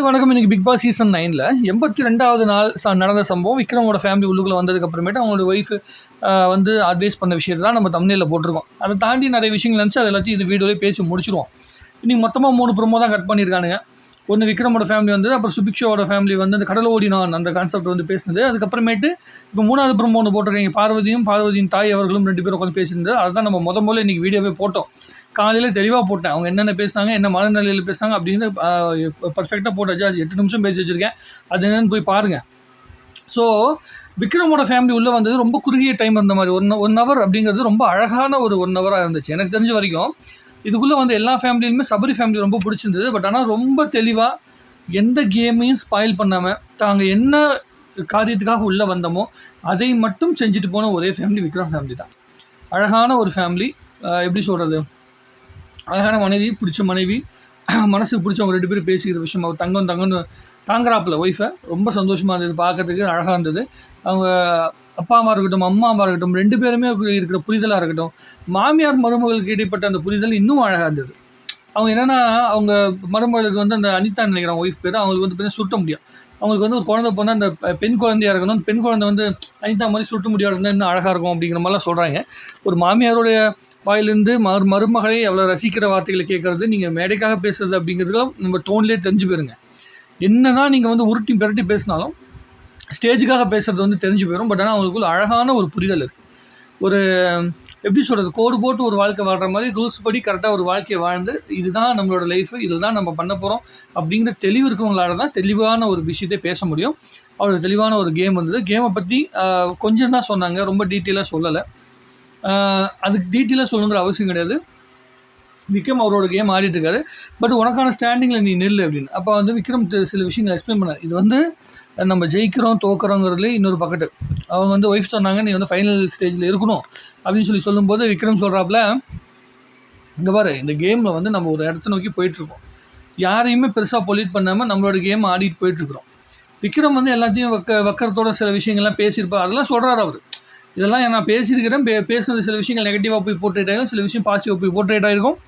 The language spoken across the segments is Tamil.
எல்லாருக்கும் வணக்கம். இன்னைக்கு பிக் பாஸ் சீசன் நைனில் எண்பத்தி ரெண்டாவது நாள் ச- நடந்த சம்பவம். விக்ரமோட ஃபேமிலி உள்ளுக்குள்ள வந்ததுக்கப்புறமேட்டு அவங்களோட ஒய்ஃப் வந்து அட்வைஸ் பண்ண விஷயத்தை தான் நம்ம தமிழில் போட்டிருக்கோம். அதை தாண்டி நிறைய விஷயங்கள் இருந்துச்சு. அது எல்லாத்தையும் இந்த வீடியோலேயே பேசி முடிச்சிருவோம். இன்றைக்கி மொத்தமாக மூணு ப்ரொமோ தான் கட் பண்ணியிருக்கானுங்க. ஒன்று விக்ரமோட ஃபேமிலி வந்தது அப்புறம் சுபிக்ஷோட ஃபேமிலி வந்து அந்த கடல் ஓடினான் அந்த கான்செப்ட் வந்து பேசினது. அதுக்கப்புறமேட்டு இப்போ மூணாவது ப்ரோமோ ஒன்று போட்டிருக்கீங்க. பார்வதியும் பார்வதியின் தாய் அவர்களும் ரெண்டு பேரும் உட்காந்து பேசியிருந்தது. அதுதான் நம்ம முத முதல்ல இன்றைக்கி வீடியோவே போட்டோம். காலையில் தெளிவாக போட்டேன். அவங்க என்னென்ன பேசினாங்க என்ன மனநிலையில் பேசினாங்க அப்படின்னு பர்ஃபெக்டாக போட்டாச்சு அது எட்டு நிமிஷம் பேசி வச்சுருக்கேன். அது என்னென்னு போய் பாருங்கள் ஸோ விக்ரமோட ஃபேமிலி உள்ளே வந்தது ரொம்ப குறுகிய டைம் இருந்த மாதிரி. ஒன் ஒன் ஹவர் அப்படிங்கிறது ரொம்ப அழகான ஒரு ஒன் ஹவராக இருந்துச்சு. எனக்கு தெரிஞ்ச வரைக்கும் இதுக்குள்ளே வந்து எல்லா ஃபேமிலியுமே சபரி ஃபேமிலி ரொம்ப பிடிச்சிருந்தது. பட் ஆனால் ரொம்ப தெளிவாக எந்த கேமையும் ஸ்பாயில் பண்ணாமல் தாங்கள் என்ன காரியத்துக்காக உள்ளே வந்தோமோ அதை மட்டும் செஞ்சுட்டு போன ஒரே ஃபேமிலி விக்ரம் ஃபேமிலி தான். அழகான ஒரு ஃபேமிலி எப்படி சொல்கிறது அழகான மனைவி பிடிச்ச மனைவி மனசுக்கு பிடிச்சவங்க ரெண்டு பேரும் பேசிக்கிற விஷயம். அவர் தங்கம் தங்கம்னு தாங்குறாப்புல ஒய்ஃபை ரொம்ப சந்தோஷமாக இருந்தது பார்க்கறதுக்கு அழகாக இருந்தது. அவங்க அப்பா அம்மா இருக்கட்டும் அம்மா அம்மா இருக்கட்டும் ரெண்டு பேருமே இருக்கிற புரிதலாக இருக்கட்டும் மாமியார் மருமகளுக்கு இடைப்பட்ட அந்த புரிதல் இன்னும் அழகாக இருந்தது. அவங்க என்னென்னா அவங்க மருமகளுக்கு வந்து அந்த அனிதா நினைக்கிறாங்க ஒய்ஃப் பேர். அவங்களுக்கு வந்து பார்த்தீங்கன்னா சுருட்ட முடியும் அவங்களுக்கு வந்து ஒரு குழந்தை போனால் அந்த பெண் குழந்தையாக இருக்கணும். பெண் குழந்தை வந்து அனிதா மாதிரி சுருட்ட முடியாது இருந்தால் இன்னும் அழகாக இருக்கும் அப்படிங்கிற மாதிரிலாம் சொல்கிறாங்க ஒரு மாமியாருடைய வாயிலிருந்து மறு மருமகளை எவ்வளோ ரசிக்கிற வார்த்தைகளை கேட்குறது நீங்கள் மேடைக்காக பேசுகிறது அப்படிங்கிறதுலாம் நம்ம டோன்லேயே தெரிஞ்சு போயிருங்க. என்ன தான் நீங்கள் வந்து உருட்டி பெருட்டி பேசினாலும் ஸ்டேஜுக்காக பேசுகிறது வந்து தெரிஞ்சு போயிடும் பட் ஆனால் அவங்களுக்குள்ள அழகான ஒரு புரிதல் இருக்குது ஒரு எப்படி சொல்கிறது கோடு போட்டு ஒரு வாழ்க்கை வாழ்கிற மாதிரி ரூல்ஸ் படி கரெக்டாக ஒரு வாழ்க்கையை வாழ்ந்து இதுதான் நம்மளோட லைஃப் இதில் தான் நம்ம பண்ண போகிறோம் அப்படிங்கிற தெளிவு இருக்கவங்களால தான் தெளிவான ஒரு விஷயத்தை பேச முடியும். அவ்வளோ தெளிவான ஒரு கேம் வந்தது. கேமை பற்றி கொஞ்சம் தான் சொன்னாங்க ரொம்ப டீட்டெயிலாக சொல்லலை. அதுக்கு டீட்டெயிலாக சொல்லணுங்கிற அவசியம் கிடையாது. விக்ரம் அவரோட கேம் ஆடிட்டுருக்காரு பட் உனக்கான ஸ்டாண்டிங்கில் நீ நெல் அப்படின்னு. அப்போ வந்து விக்ரம் சில விஷயங்களை எக்ஸ்பிளைன் பண்ணார். இது வந்து நம்ம ஜெயிக்கிறோம் தோக்குறோங்கிறதுல இன்னொரு பக்கெட்டு அவங்க வந்து ஒய்ஃப் சொன்னாங்க நீ வந்து ஃபைனல் ஸ்டேஜில் இருக்கணும். அப்படின்னு சொல்லி சொல்லும்போது விக்ரம் சொல்கிறாப்புல இங்கே பாரு இந்த கேமில் வந்து நம்ம ஒரு இடத்த நோக்கி போயிட்டுருக்கோம். யாரையுமே பெருசாக பொல்யூட் பண்ணாமல் நம்மளோட கேம் ஆடிட்டு போயிட்டுருக்குறோம். விக்ரம் வந்து எல்லாத்தையும் வக்க வக்கரத்தோட சில விஷயங்கள்லாம் பேசியிருப்பார். அதெல்லாம் சொல்கிறார் அவர். இதெல்லாம் நான் பேசியிருக்கிறேன். பே பேசுனது சில விஷயங்கள் நெகட்டிவாக போய் போர்ட்ரேட் ஆகிடும் சில விஷயம் பாசிட்டிவாக போய் போர்ட்ரேட் ஆகிருக்கும்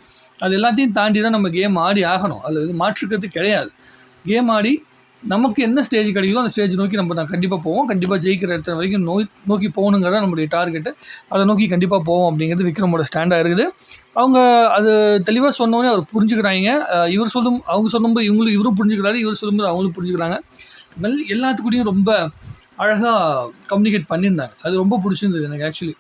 அது எல்லாத்தையும் தாண்டி தான் நம்ம கேம் ஆடி ஆகணும். அதில் இது மாற்றுக்கிறது கிடையாது. கேம் ஆடி நமக்கு என்ன ஸ்டேஜ் கிடைக்குதோ அந்த ஸ்டேஜ் நோக்கி நம்ம நான் கண்டிப்பாக போவோம். கண்டிப்பாக ஜெயிக்கிற இடத்துல வரைக்கும் நோய் நோக்கி போகணுங்கிறத நம்மளுடைய டார்கெட்டு அதை நோக்கி கண்டிப்பாக போவோம் அப்படிங்கிறது விக்ரமோட ஸ்டாண்டாக இருக்குது. அவங்க அது தெளிவாக சொன்னோடனே அவர் புரிஞ்சுக்கிறாங்க. இவர் சொல்லும் அவங்க சொல்லும்போது இவங்களும் இவரும் புரிஞ்சுக்கிறாரு இவர் சொல்லும்போது அவங்களும் புரிஞ்சுக்கிறாங்க. மெல் எல்லாத்துக்கூடயும் ரொம்ப அழகாக கம்யூனிகேட் பண்ணியிருந்தாங்க. அது ரொம்ப பிடிச்சிருந்தது எனக்கு ஆக்சுவலி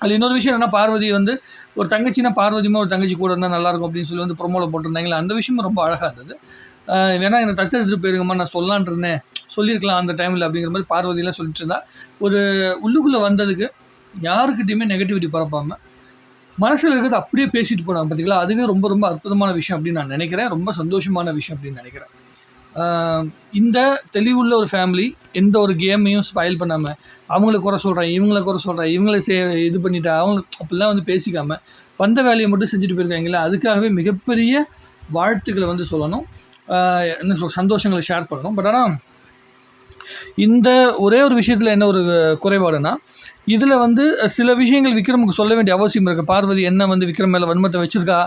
அதில் இன்னொரு விஷயம் என்ன பார்வதி வந்து ஒரு தங்கச்சினா பார்வதிமா ஒரு தங்கச்சி கூட இருந்தால் நல்லாயிருக்கும் அப்படின்னு சொல்லி வந்து ப்ரொமோவில் போட்டிருந்தாங்களே அந்த விஷயமும் ரொம்ப அழகாக இருந்தது. வேணால் வேணா என்னை தத்து எடுத்துகிட்டு போயிருங்கம்மா நான் சொல்லலான் இருந்தேன். சொல்லியிருக்கலாம் அந்த டைமில் அப்படிங்கிற மாதிரி பார்வதியெல்லாம் சொல்லிட்டு இருந்தா. ஒரு உள்ளுக்குள்ளே வந்ததுக்கு யாருக்கிட்டையுமே நெகட்டிவிட்டி பரப்பாமல் மனசில் இருக்கிறது அப்படியே பேசிட்டு போனாங்க பார்த்தீங்களா அதுவே ரொம்ப ரொம்ப அற்புதமான விஷயம் அப்படின்னு நான் நினைக்கிறேன். ரொம்ப சந்தோஷமான விஷயம் அப்படின்னு நினைக்கிறேன். இந்த தெளிவுள்ள ஒரு ஃபேமிலி எந்த ஒரு கேமையும் ஸ்பாயில் பண்ணாமல் அவங்கள குறை சொல்கிறேன் இவங்கள குறை சொல்கிறேன் இவங்கள சே இது பண்ணிட்டா அவங்க அப்படிலாம் வந்து பேசிக்காமல் வந்த வேலையை மட்டும் செஞ்சுட்டு போயிருக்காங்களே அதுக்காகவே மிகப்பெரிய வாழ்த்துக்களை வந்து சொல்லணும். என்ன சொல் சந்தோஷங்களை ஷேர் பண்ணணும். பட் ஆனால் இந்த ஒரே ஒரு விஷயத்தில் என்ன ஒரு குறைபாடுனா இதில் வந்து சில விஷயங்கள் விக்ரமுக்கு சொல்ல வேண்டிய அவசியம் இருக்குது பார்வதி என்ன வந்து விக்ரம் மேலே வன்மத்தை வச்சுருக்கா?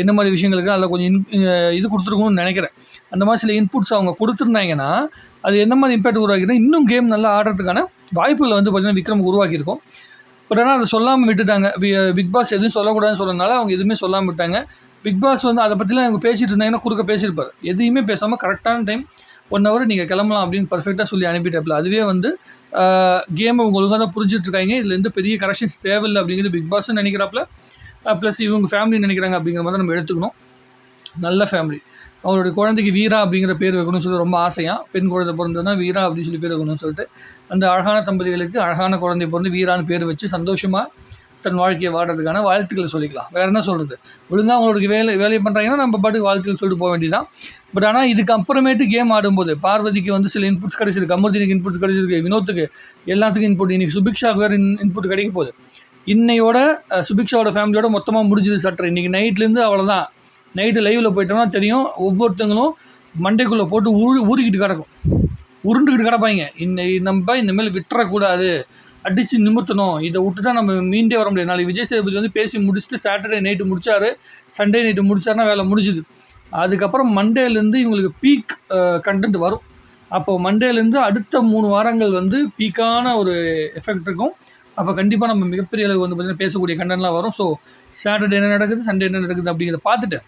என்ன மாதிரி விஷயங்கள் இருக்குது அதில் கொஞ்சம் இன் இது கொடுத்துருக்கணும்னு நினைக்கிறேன். அந்த மாதிரி சில இன்புட்ஸ் அவங்க கொடுத்துருந்தாங்கன்னா அது என்ன மாதிரி இம்பேக்ட் உருவாக்கினா இன்னும் கேம் நல்லா ஆடுறதுக்கான வாய்ப்புகளை வந்து பார்த்திங்கன்னா விக்ரம் உருவாக்கியிருக்கும். பட் ஆனால் அதை சொல்லாமல் விட்டுட்டாங்க. பிக் பாஸ் எதுவும் சொல்லக்கூடாதுன்னு சொன்னதுனால அவங்க எதுவுமே சொல்லாமல் விட்டாங்க. பிக் பாஸ் வந்து அதை பற்றிலாம் அவங்க பேசிகிட்டு இருந்தாங்கன்னா குறுக்க பேசியிருப்பார். எதையுமே பேசாமல் கரெக்டான டைம் ஒன் ஹவர் நீங்கள் கிளம்பலாம் அப்படின்னு பர்ஃபெக்டாக சொல்லி அனுப்பிட்டப்பில் அதுவே வந்து கேமை உங்க ஒழுங்காக தான் புரிஞ்சிட்ருக்காங்க. இருக்காங்க பெரிய கரெக்ஷன்ஸ் தேவையில்லை அப்படிங்கிறது பிக் பாஸ்ன்னு நினைக்கிறாப்புல ப்ளஸ் இவங்க ஃபேமிலி நினைக்கிறாங்க அப்படிங்கிற மாதிரி நம்ம எடுத்துக்கணும். நல்ல ஃபேமிலி அவருடைய குழந்தைக்கு வீரா அப்படிங்கிற பேர் வைக்கணும்னு சொல்லி ரொம்ப ஆசையாக பெண் குழந்தை பிறந்ததுன்னா வீரா அப்படின்னு சொல்லி பேர் வைக்கணும்னு சொல்லிட்டு அந்த அழகான தம்பதிகளுக்கு அழகான குழந்தை பிறந்து வீரான்னு பேர் வச்சு சந்தோஷமாக தன் வாழ்க்கையை வாடுறதுக்கான வாழ்த்துக்களை சொல்லிக்கலாம். வேறு என்ன சொல்கிறது ஒழுங்காக அவங்களுக்கு வேலை வேலையை பண்ணுறாங்கன்னா நம்ம பாட்டுக்கு வாழ்த்துக்கள் சொல்லிட்டு போக வேண்டியதான் பட் ஆனால் இதுக்கு அப்புறமேட்டு கேம் ஆடும்போது பார்வதிக்கு வந்து சில இன்புட்ஸ் கிடைச்சிருக்கு அமர்தினிக்கு இன்புட்ஸ் கிடைச்சிருக்கு வினோத்துக்கு எல்லாத்துக்கும் இன்புட் இன்றைக்கி சுபிக்ஷாவுக்கு வேறு இன்புட் கிடைக்க போகுது. இன்னையோட சுபிக்ஷாவோட ஃபேமிலியோட மொத்தமாக முடிஞ்சுது சட்டர். இன்றைக்கி நைட்லேருந்து அவ்வளோதான் நைட்டு லைவில் போயிட்டோம்னா தெரியும் ஒவ்வொருத்தங்களும் மண்டைக்குள்ளே போட்டு ஊ ஊறிக்கிட்டு கிடக்கும். உருண்டுக்கிட்டு கிடப்பாங்க. இன்னை நம்ம இந்தமாரி விட்டுறக்கூடாது. அடித்து நிமித்தணும் இதை விட்டுட்டா நம்ம மீண்டே வர முடியாது. நாளைக்கு விஜய் சேதுபதி வந்து பேசி முடிச்சுட்டு சாட்டர்டே நைட்டு முடிச்சாரு. சண்டே நைட்டு முடிச்சாருன்னா வேலை முடிஞ்சுது. அதுக்கப்புறம் மண்டேலேருந்து இவங்களுக்கு பீக் கண்டென்ட் வரும். அப்போ மண்டேலேருந்து அடுத்த மூணு வாரங்கள் வந்து பீக்கான ஒரு எஃபெக்ட் இருக்கும். அப்போ கண்டிப்பாக நம்ம மிகப்பெரிய அளவு வந்து பார்த்திங்கன்னா பேசக்கூடிய கண்டென்ட்லாம் வரும். ஸோ சாட்டர்டே என்ன நடக்குது? சண்டே என்ன நடக்குது? அப்படிங்கிறத பார்த்துட்டு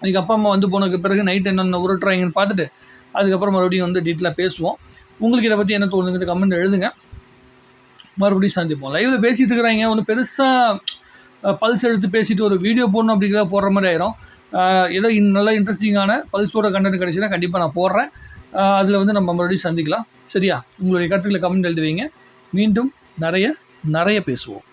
அதுக்கு அப்பா அம்மா வந்து போனதுக்கு பிறகு நைட் என்னென்ன உருட்டுறாங்கன்னு பார்த்துட்டு அதுக்கப்புறம் மறுபடியும் வந்து டீட்டெயிலாக பேசுவோம். உங்களுக்கு இதை பற்றி என்ன தோணுங்கிறது கமெண்ட் எழுதுங்க. மறுபடியும் சந்திப்போம். லைவில் பேசிகிட்டு இருக்கிறாங்க ஒன்றும் பெருசாக பல்ஸ் எடுத்து பேசிட்டு ஒரு வீடியோ போடணும் அப்படிங்கிறத போடுற மாதிரி ஆயிரும். ஏதோ இன் நல்ல இன்ட்ரெஸ்டிங்கான பல்ஸோட கண்டென்ட் கிடைச்சின்னா கண்டிப்பாக நான் போடுறேன். அதில் வந்து நம்ம மறுபடியும் சந்திக்கலாம். சரியா? உங்களுடைய கருத்துக்களை கமெண்ட் எழுதுவீங்க. மீண்டும் நிறைய நிறைய பேசுவோம்.